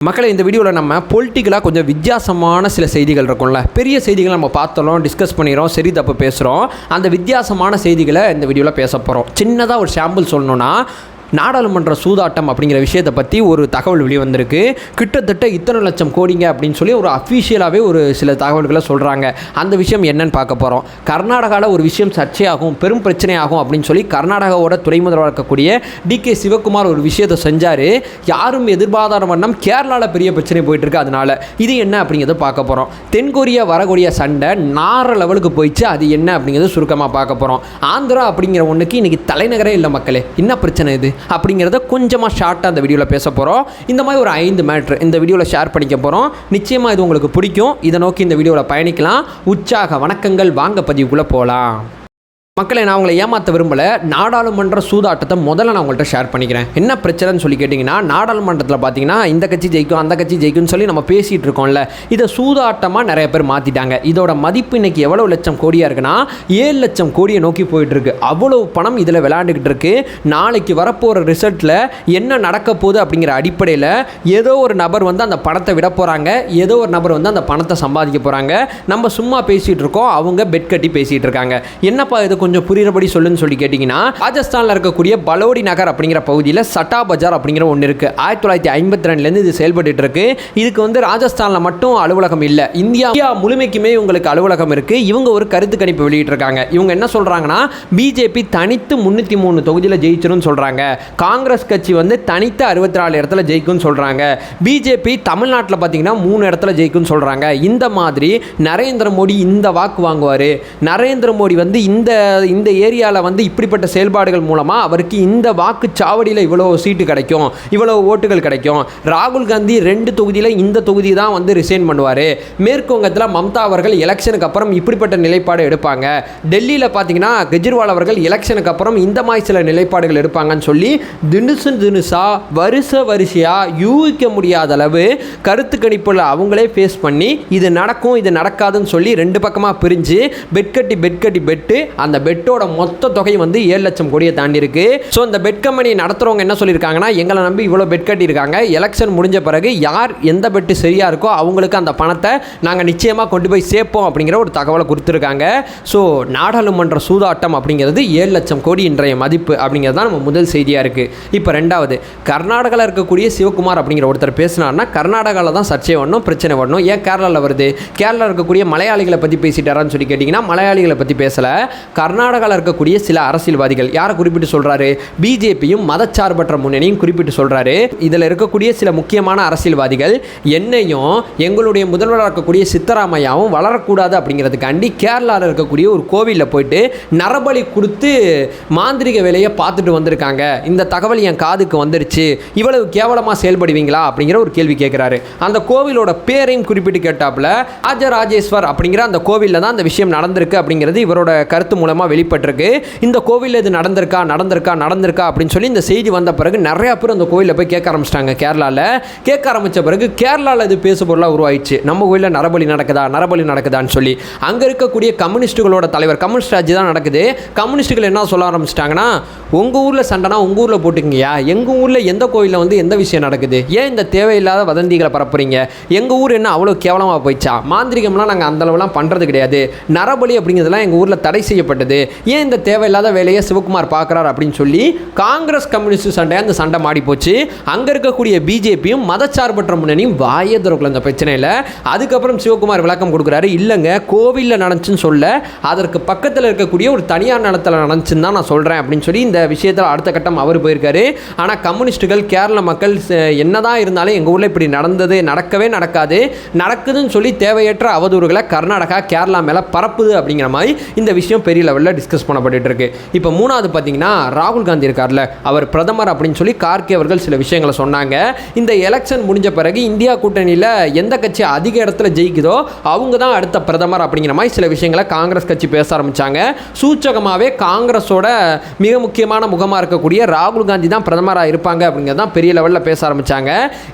மக்களை இந்த வீடியோவில் நம்ம பொலிட்டிக்கலாக கொஞ்சம் வித்தியாசமான சில செய்திகள் இருக்கும்ல. பெரிய செய்திகளை நம்ம பார்த்தோம் டிஸ்கஸ் பண்ணிடுறோம் சரி தப்பு பேசுகிறோம் அந்த வித்தியாசமான செய்திகளை இந்த வீடியோவில் பேச போகிறோம் சின்னதாக ஒரு சாம்பிள் சொல்லணும்னா நாடாளுமன்ற சூதாட்டம் அப்படிங்கிற விஷயத்தை பற்றி ஒரு தகவல் வெளிவந்திருக்கு. கிட்டத்தட்ட இத்தனை லட்சம் கோடிங்க அப்படின்னு சொல்லி ஒரு அஃபீஷியலாகவே ஒரு சில தகவல்களை சொல்கிறாங்க அந்த விஷயம் என்னன்னு பார்க்க போகிறோம் கர்நாடகாவில் ஒரு விஷயம் சர்ச்சையாகும் பெரும் பிரச்சனையாகும் அப்படின்னு சொல்லி கர்நாடகாவோட துறை முதல்வராக இருக்கக்கூடிய டி கே சிவகுமார் ஒரு விஷயத்தை செஞ்சார். யாரும் எதிர்பாராத வண்ணம் கேரளாவில் பெரிய பிரச்சனை போயிட்டுருக்கு அதனால். இது என்ன அப்படிங்கிறத பார்க்க போகிறோம் தென்கொரியா வரக்கூடிய சண்டை நார லெவலுக்கு போயிடுச்சு. அது என்ன அப்படிங்கிறது சுருக்கமாக பார்க்க போகிறோம் ஆந்திரா அப்படிங்கிற ஒன்றுக்கு இன்றைக்கி தலைநகரே இல்லை மக்களே. என்ன பிரச்சனை இது? அப்படிங்கிறத கொஞ்சமாக ஷார்ட்டாக அந்த வீடியோவில் பேச போகிறோம் இந்த மாதிரி ஒரு ஐந்து மேட்ரு இந்த வீடியோவில் ஷேர் பண்ணிக்க போகிறோம் நிச்சயமாக இது உங்களுக்கு பிடிக்கும். இதை நோக்கி இந்த வீடியோவில் பயணிக்கலாம். உற்சாக வணக்கங்கள். வாங்க பதிவுக்குள்ளே போகலாம் மக்களை நான் உங்களை ஏமாற்ற விரும்பலை. நாடாளுமன்ற சூதாட்டத்தை முதல்ல நான் உங்கள்கிட்ட ஷேர் பண்ணிக்கிறேன். என்ன பிரச்சனைன்னு சொல்லி கேட்டிங்கன்னா நாடாளுமன்றத்தில் பார்த்தீங்கன்னா இந்த கட்சி ஜெயிக்கும் அந்த கட்சி ஜெயிக்கும்னு சொல்லி நம்ம பேசிகிட்டு இருக்கோம்ல. இதை சூதாட்டமாக நிறைய பேர் மாற்றிட்டாங்க இதோட மதிப்பு இன்னைக்கு எவ்வளோ லட்சம் கோடியாக இருக்குன்னா ஏழு லட்சம் கோடியை நோக்கி போயிட்டுருக்கு அவ்வளோ பணம் இதில் விளையாண்டுக்கிட்டு இருக்கு. நாளைக்கு வரப்போகிற ரிசல்ட்டில் என்ன நடக்க போகுது அப்படிங்கிற அடிப்படையில் ஏதோ ஒரு நபர் வந்து அந்த பணத்தை விட போகிறாங்க ஏதோ ஒரு நபர் வந்து அந்த பணத்தை சம்பாதிக்க போகிறாங்க நம்ம சும்மா பேசிகிட்டு இருக்கோம். அவங்க பெட் கட்டி பேசிகிட்டு இருக்காங்க. என்னப்பா இது கொஞ்சம் புரியுறபடி சொல்லுன்னு சொல்லி கேட்டிங்கன்னா ராஜஸ்தானில் இருக்கக்கூடிய பலோடி நகர் அப்படிங்கிற பகுதியில் சட்டா பஜார் அப்படிங்கிற ஒன்று இருக்குது ஆயிரத்தி தொள்ளாயிரத்தி ஐம்பத்தி ரெண்டுலேருந்து இது செயல்பட்டு இருக்கு. இதுக்கு வந்து ராஜஸ்தானில் மட்டும் அலுவலகம் இல்லை. இந்தியா இந்தியா முழுமைக்குமே உங்களுக்கு அலுவலகம் இருக்குது இவங்க ஒரு கருத்து கணிப்பு வெளியிட்டிருக்காங்க. இவங்க என்ன சொல்கிறாங்கன்னா பிஜேபி தனித்து முந்நூற்றி மூணு தொகுதியில் ஜெயிச்சிரும்னு சொல்கிறாங்க காங்கிரஸ் கட்சி வந்து தனித்து அறுபத்தி நாலு இடத்துல ஜெயிக்கும்னு சொல்கிறாங்க பிஜேபி தமிழ்நாட்டில் பார்த்தீங்கன்னா மூணு இடத்துல ஜெயிக்கும்னு சொல்கிறாங்க இந்த மாதிரி நரேந்திர மோடி இந்த வாக்கு வாங்குவார். நரேந்திர மோடி வந்து இந்த இந்த ஏரியாவில் வந்து இப்படிப்பட்ட செயல்பாடுகள் மூலமாக அவருக்கு இந்த வாக்குச்சாவடியில் இவ்வளோ சீட்டு கிடைக்கும் இவ்வளோ ஓட்டுகள் கிடைக்கும். ராகுல் காந்தி ரெண்டு தொகுதியில் இந்த தொகுதி தான் வந்து ரிசைன் பண்ணுவார். மேற்கு வங்கத்தில் மம்தா அவர்கள் எலெக்ஷனுக்கு அப்புறம் இப்படிப்பட்ட நிலைப்பாடு எடுப்பாங்க. டெல்லியில் பார்த்தீங்கன்னா கெஜ்ரிவால் அவர்கள் எலெக்ஷனுக்கு அப்புறம் இந்த மாதிரி சில நிலைப்பாடுகள் எடுப்பாங்கன்னு சொல்லி தினுசு தினுசாக வருஷ வரிசையாக யூகிக்க முடியாத அளவு கருத்து கணிப்பில் அவங்களே ஃபேஸ் பண்ணி இது நடக்கும் இது நடக்காதுன்னு சொல்லி ரெண்டு பக்கமாக பிரிஞ்சு பெட் கட்டி பெட் கட்டி பெட்டு அந்த பெட்டோட மொத்த தொகை வந்து ஏழு லட்சம் கோடியை தாண்டி இருக்கு ஸோ இந்த பெட் கம்பெனி நடத்துகிறவங்க என்ன சொல்லியிருக்காங்கன்னா எங்களை நம்பி இவ்வளோ பெட் கட்டியிருக்காங்க. எலெக்ஷன் முடிஞ்ச பிறகு யார் எந்த பெட்டு சரியாக இருக்கோ அவங்களுக்கு அந்த பணத்தை நாங்கள் நிச்சயமாக கொண்டு போய் சேர்ப்போம் அப்படிங்கிற ஒரு தகவலை கொடுத்துருக்காங்க. ஸோ நாடாளுமன்ற சூதாட்டம் அப்படிங்கிறது ஏழு லட்சம் கோடி இன்றைய மதிப்பு அப்படிங்கிறது தான் நம்ம முதல் செய்தியாக இருக்குது இப்போ ரெண்டாவது கர்நாடகாவில் இருக்கக்கூடிய சிவகுமார் அப்படிங்கிற ஒருத்தர் பேசினார்னா கர்நாடகாவில் தான் சர்ச்சை வரணும் பிரச்சனை வரணும். ஏன் கேரளாவில் வருது? கேரளாவில் இருக்கக்கூடிய மலையாளிகளை பற்றி பேசிட்டாரான்னு சொல்லி கேட்டிங்கன்னா மலையாளிகளை பற்றி பேசலை. கர்நாடகாவில் இருக்கக்கூடிய சில அரசியல்வாதிகள். யாரை குறிப்பிட்டு சொல்கிறாரு பிஜேபியும் மதச்சார்பற்ற முன்னணியும் குறிப்பிட்டு சொல்கிறாரு இதில் இருக்கக்கூடிய சில முக்கியமான அரசியல்வாதிகள் என்னையும் எங்களுடைய முதல்வராக இருக்கக்கூடிய சித்தராமையாவும் வளரக்கூடாது அப்படிங்கிறதுக்காண்டி கேரளாவில் இருக்கக்கூடிய ஒரு கோவிலில் போயிட்டு நரபலி கொடுத்து மாந்திரிக வேலையை பார்த்துட்டு வந்திருக்காங்க. இந்த தகவல் என் காதுக்கு வந்துருச்சு. இவ்வளவு கேவலமாக செயல்படுவீங்களா? அப்படிங்கிற ஒரு கேள்வி கேட்குறாரு அந்த கோவிலோட பேரையும் குறிப்பிட்டு கேட்டாப்புல ராஜராஜேஸ்வர் அப்படிங்கிற அந்த கோவிலில் தான் அந்த விஷயம் நடந்திருக்கு அப்படிங்கிறது இவரோட கருத்து மூலமாக வெளிப்பட்டிருக்கு. இந்த கோவிலில் இது நடந்திருக்கா நடந்திருக்கா நடந்திருக்கா அப்படின்னு சொல்லி இந்த செய்தி வந்த பிறகு நிறையா பேர் அந்த கோவிலில் போய் கேட்க ஆரம்பிச்சிட்டாங்க கேரளாவில் கேட்க ஆரம்பித்த பிறகு கேரளாவில் இது பேசு பொருளாக உருவாயிடுச்சு. நம்ம கோயிலில் நரபலி நடக்குதா நரபலி நடக்குதான்னு சொல்லி. அங்கே இருக்கக்கூடிய கம்யூனிஸ்ட்டுகளோட தலைவர் கம்யூனிஸ்ட் ஆட்சி தான் நடக்குது. கம்யூனிஸ்ட்டுகள் என்ன சொல்ல ஆரம்பிச்சிட்டாங்கன்னா உங்கள் ஊரில் சண்டைனா உங்கள் ஊரில் போட்டுக்கங்கயா எங்கள் ஊரில் எந்த கோயிலில் வந்து எந்த விஷயம் நடக்குது? ஏன் இந்த தேவையில்லாத வதந்திகளை பரப்புறீங்க? எங்கள் ஊர் என்ன அவ்வளோ கேவலமாக போயிடுச்சா? மாந்திரிகம்லாம் நாங்கள் அந்த அளவுலாம் பண்ணுறது கிடையாது. நரபலி அப்படிங்கிறதுலாம் எங்கள் ஊரில் தடை செய்யப்பட்டது. ஏன் இந்த தேவையில்லாத வேலையை சிவகுமார் பார்க்குறாரு அப்படின்னு சொல்லி காங்கிரஸ் கம்யூனிஸ்ட் சண்டை அந்த சண்டை மாடி போச்சு அங்கே இருக்கக்கூடிய பிஜேபியும் மதச்சார்பற்ற முன்னணியும் வாய திறக்கல இந்த பிரச்சனையில். அதுக்கப்புறம் சிவகுமார் விளக்கம் கொடுக்குறாரு. இல்லைங்க கோவிலில் நடந்துச்சுன்னு சொல்ல. அதற்கு பக்கத்தில் இருக்கக்கூடிய ஒரு தனியார் நிலத்தில் நடந்துச்சுன்னு தான் நான் சொல்கிறேன் அப்படின்னு சொல்லி இந்த விஷயத்தில் அடுத்த கட்டம் அவர் போயிருக்காரு. ஆனால் கம்யூனிஸ்ட்டுகள் கேரள மக்கள் என்ன என்னதான் இருந்தாலும் எங்கள் ஊரில் இப்படி நடந்தது நடக்கவே நடக்காது. நடக்குதுன்னு சொல்லி தேவையற்ற அவதூறுகளை கர்நாடகா கேரளா மேலே பரப்புது அப்படிங்கிற மாதிரி இந்த விஷயம் பெரிய லெவலில் டிஸ்கஸ் பண்ணப்பட்டு இருக்கு இப்போ மூணாவது பார்த்தீங்கன்னா ராகுல் காந்தி இருக்கார்ல அவர் பிரதமர் அப்படின்னு சொல்லி கார்கே அவர்கள் சில விஷயங்களை சொன்னாங்க. இந்த எலெக்ஷன் முடிஞ்ச பிறகு இந்தியா கூட்டணியில் எந்த கட்சி அதிக இடத்துல ஜெயிக்குதோ அவங்க தான் அடுத்த பிரதமர் அப்படிங்கிற மாதிரி சில விஷயங்களை காங்கிரஸ் கட்சி பேச ஆரம்பித்தாங்க சூச்சகமாகவே காங்கிரஸோட மிக முக்கியமான முகமாக இருக்கக்கூடிய ராகுல் காந்தி தான் பிரதமராக இருப்பாங்க அப்படிங்கிறது தான் பெரிய லெவலில் பேச ஆரம்பித்தாங்க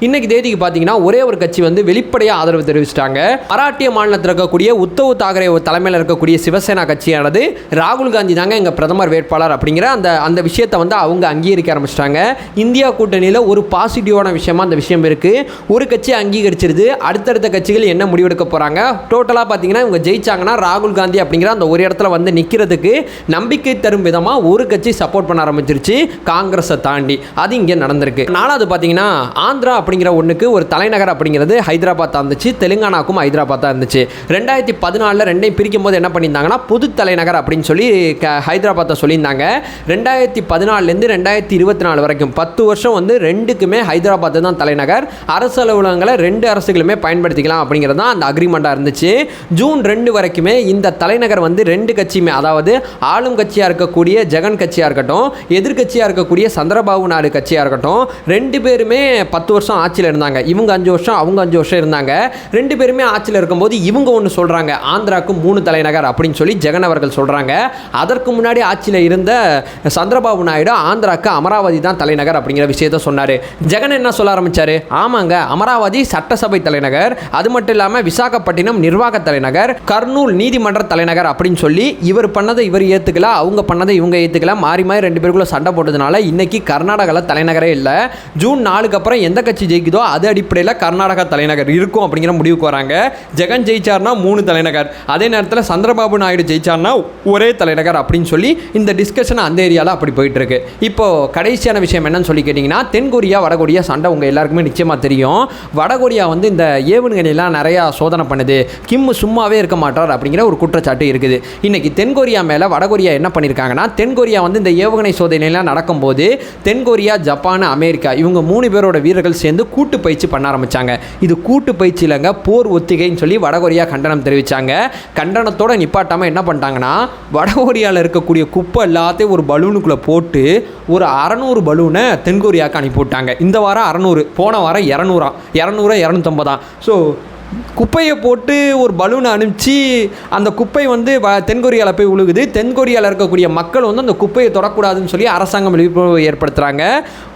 இன்னைக்கு தேதிக்கு பார்த்தீங்கன்னா ஒரே ஒரு கட்சி வந்து வெளிப்படையாக ஆதரவு தெரிவிச்சிட்டாங்க. மராட்டிய மாநிலத்தில் இருக்கக்கூடிய உத்தவ் தாக்கரே தலைமையில் இருக்கக்கூடிய சிவசேனா கட்சியானது ராகுல் காந்தி தாங்க எங்கள் பிரதமர் வேட்பாளர் அப்படிங்கிற அந்த அந்த விஷயத்தை வந்து அவங்க அங்கீகரிக்க ஆரம்பிச்சிட்டாங்க. இந்தியா கூட்டணியில் ஒரு பாசிட்டிவான விஷயமா அந்த விஷயம் இருக்குது ஒரு கட்சி அங்கீகரிச்சிருது. அடுத்தடுத்த கட்சிகள் என்ன முடிவெடுக்க போகிறாங்க டோட்டலாக பார்த்தீங்கன்னா இவங்க ஜெயிச்சாங்கன்னா ராகுல் காந்தி அப்படிங்கிற அந்த ஒரு இடத்துல வந்து நிற்கிறதுக்கு நம்பிக்கை தரும் விதமாக ஒரு கட்சி சப்போர்ட் பண்ண ஆரம்பிச்சிருச்சு. காங்கிரஸை தாண்டி. அது இங்கே நடந்திருக்கு. நாலாவது பார்த்தீங்கன்னா ஆந்திரா அப்படிங்கிற ஒன்றுக்கு ஒரு தலைநகர் அப்படிங்கிறது ஹைதராபாத்தாக இருந்துச்சு. தெலுங்கானாக்கும் ஹைதராபாத் தான் இருந்துச்சு. ரெண்டாயிரத்தி பதினாலில் ரெண்டையும் பிரிக்கும் போது என்ன பண்ணியிருந்தாங்கன்னா புது தலைநகர் அப்படின்னு சொல்லி க ஹைதராபாத்தை சொல்லியிருந்தாங்க. ரெண்டாயிரத்தி பதினாலுலேருந்து ரெண்டாயிரத்தி இருபத்தி நாலு வரைக்கும் பத்து வருஷம் வந்து ரெண்டுக்குமே ஹைதராபாத் தான் தலைநகர். அரசு அலுவலகங்களை ரெண்டு அரசுகளுமே பயன்படுத்திக்கலாம் அப்படிங்கிறது தான் அந்த அக்ரிமெண்ட்டாக இருந்துச்சு. ஜூன் ரெண்டு வரைக்குமே இந்த தலைநகர் வந்து ரெண்டு கட்சியுமே அதாவது ஆளும் கட்சியாக இருக்கக்கூடிய ஜெகன் கட்சியாக இருக்கட்டும் எதிர்க்கட்சியாக இருக்கக்கூடிய சந்திரபாபு நாயுடு கட்சியாக இருக்கட்டும் ரெண்டு பேருமே பத்து வருஷம் ஆட்சியில் இருந்தாங்க. இவங்க அஞ்சு வருஷம் அவங்க அஞ்சு வருஷம் இருந்தாங்க. ரெண்டு பேருமே ஆட்சியில் இருக்கும்போது இவங்க ஒன்று சொல்கிறாங்க ஆந்திராவுக்கு மூணு தலைநகர் அப்படின்னு சொல்லி ஜெகன் அவர்கள் சொல்கிறாங்க அதற்கு முன்னாடி ஆட்சியில் இருந்த சந்திரபாபு நாயுடு ஆந்திராவுக்கு அமராவதி தான் தலைநகர் அப்படிங்கிற விஷயத்த சொன்னார். ஜெகன் என்ன சொல்ல ஆரம்பிச்சாரு? ஆமாங்க அமராவதி சட்டசபை தலைநகர் அது மட்டும் இல்லாமல் விசாகப்பட்டினம் நிர்வாக தலைநகர் கர்னூல் நீதிமன்ற தலைநகர் அப்படின்னு சொல்லி இவர் பண்ணதை இவர் ஏற்றுக்கல அவங்க பண்ணதை இவங்க ஏற்றுக்கல மாறி மாறி ரெண்டு பேருக்குள்ள சண்டை போட்டதுனால இன்னைக்கு கர்நாடகாவில் தலைநகரே இல்லை. ஜூன் நாலுக்கு அப்புறம் எந்த கட்சி ஜெயிக்குதோ அது அடிப்படையில் கர்நாடகா தலைநகர் இருக்கும் அப்படிங்கிற முடிவுக்கு வராங்க. ஜெகன் ஜெயிச்சார்னா மூணு தலைநகர். அதே நேரத்தில் சந்திரபாபு நாயுடு ஜெயிச்சார்னா ஒரு தலைநகர் அப்படின்னு சொல்லி இந்த டிஸ்கஷன் அந்த ஏரியாவில் அப்படி போயிட்டு இருக்கு இப்போ கடைசியான விஷயம் என்னன்னு சொல்லி கேட்டிங்கன்னா தென்கொரியா வடகொரியா சண்டை உங்கள் எல்லாருக்குமே நிச்சயமாக தெரியும். வடகொரியா வந்து இந்த ஏவுகணைலாம் நிறையா சோதனை பண்ணுது. கிம் சும்மாவே இருக்க மாட்டார் அப்படிங்கிற ஒரு குற்றச்சாட்டு இருக்குது. இன்னைக்கு தென்கொரியா மேலே வடகொரியா என்ன பண்ணியிருக்காங்கன்னா தென்கொரியா வந்து இந்த ஏவுகணை சோதனைலாம் நடக்கும்போது தென்கொரியா ஜப்பான் அமெரிக்கா இவங்க மூணு பேரோட வீரர்கள் சேர்ந்து கூட்டு பயிற்சி பண்ண ஆரம்பித்தாங்க இது கூட்டு பயிற்சி இல்லைங்க போர் ஒத்திகைன்னு சொல்லி வடகொரியா கண்டனம் தெரிவித்தாங்க கண்டனத்தோட நிப்பாட்டாமல் என்ன பண்ணிட்டாங்கன்னா வட கொரியாவில் இருக்கக்கூடிய குப்பை எல்லாத்தையும் ஒரு பலூனுக்குள்ளே போட்டு ஒரு அறநூறு பலூனை தென்கொரியாவுக்கு அனுப்பி விட்டாங்க இந்த வாரம் அறநூறு போன வாரம் இரநூறா இரநூறா இரநூத்தம்பதா. ஸோ குப்பையை போட்டு ஒரு பலூனை அனுப்பிச்சு அந்த குப்பை வந்து வ தென்கொரியாவில் போய் விழுகுது தென்கொரியாவில் இருக்கக்கூடிய மக்கள் வந்து அந்த குப்பையை தொடக்கூடாதுன்னு சொல்லி அரசாங்கம் விழிப்புணர்வு ஏற்படுத்துகிறாங்க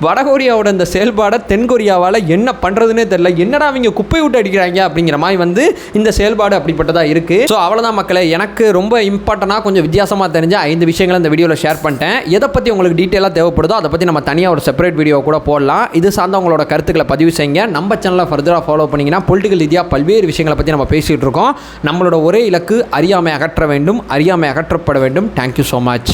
வடகொரியாவோட இந்த செயல்பாடை தென்கொரியாவால் என்ன பண்ணுறதுனே தெரில என்னடா அவங்க குப்பை விட்டு அடிக்கிறாங்க அப்படிங்கிற மாதிரி வந்து இந்த செயல்பாடு அப்படிப்பட்டதாக இருக்குது ஸோ அவ்வளோதான் மக்களே. எனக்கு ரொம்ப இம்பார்ட்டண்ட்டாக கொஞ்சம் வித்தியாசமாக தெரிஞ்ச ஐந்து விஷயங்களை இந்த வீடியோவில் ஷேர் பண்ணிட்டேன். எதை பற்றி உங்களுக்கு டீட்டெயிலாக தேவைப்படுதோ அதை பற்றி நம்ம தனியாக ஒரு செப்பரேட் வீடியோ கூட போடலாம். இது சார்ந்த உங்களோட கருத்துக்களை பதிவு செய்யுங்க. நம்ம சேனலை ஃபர்தராக ஃபாலோ பண்ணிங்கன்னா பொலிட்டிக்கல் ரீதியாக பல்வேறு விஷயங்களை பற்றி நம்ம பேசிகிட்டு இருக்கோம். நம்மளோட ஒரே இலக்கு அறியாமை அகற்ற வேண்டும் அறியாமை அகற்றப்பட வேண்டும். Thank you so much